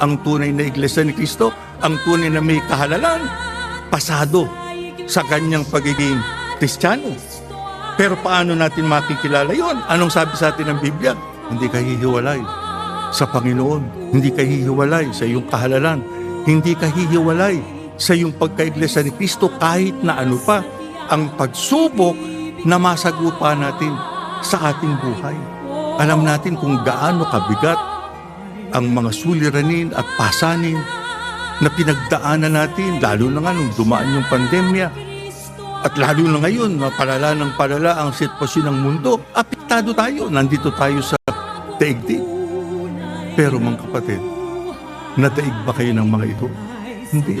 ang tunay na iglesia ni Kristo, ang tunay na may kahalalan, pasado sa kanyang pagiging Kristiyano. Pero paano natin makikilala yon? Anong sabi sa atin ng Biblia? Hindi ka hihiwalay sa Panginoon. Hindi ka hihiwalay sa iyong kahalalan. Hindi ka hihiwalay sa iyong pagkaiglesia ni Kristo kahit na ano pa ang pagsubok na masagupa natin sa ating buhay. Alam natin kung gaano kabigat ang mga suliranin at pasanin na pinagdaanan natin, lalo na nga nung dumaan yung pandemya. At lalo na ngayon, na palala ng palala ang sitwasyon ng mundo, apektado tayo. Nandito tayo sa daigdig. Pero mga kapatid, nadaig ba kayo ng mga ito? Hindi.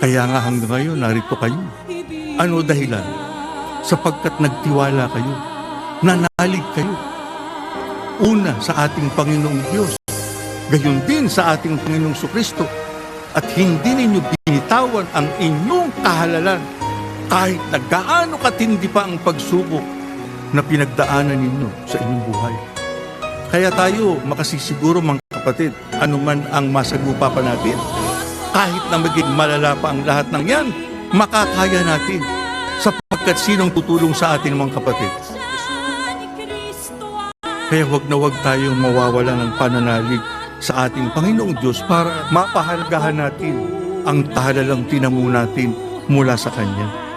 Kaya nga hanggang ngayon, narito kayo. Ano dahilan? Sapagkat nagtiwala kayo. Nanalig kayo. Una sa ating Panginoong Diyos. Gayon din sa ating Panginoong Sukristo. At hindi ninyo binitawan ang inyong kahalalan kahit na gaano katindi pa ang pagsubok na pinagdaanan ninyo sa inyong buhay. Kaya tayo makasisiguro mga kapatid, anuman ang masagupa pa natin, kahit na maging malala pa ang lahat ng yan, makakaya natin sapagkat sinong tutulong sa atin mga kapatid. Kaya wag na wag tayong mawawala ng pananalig sa ating Panginoong Diyos para mapahalagahan natin ang tahalalang tinamu natin mula sa Kanya.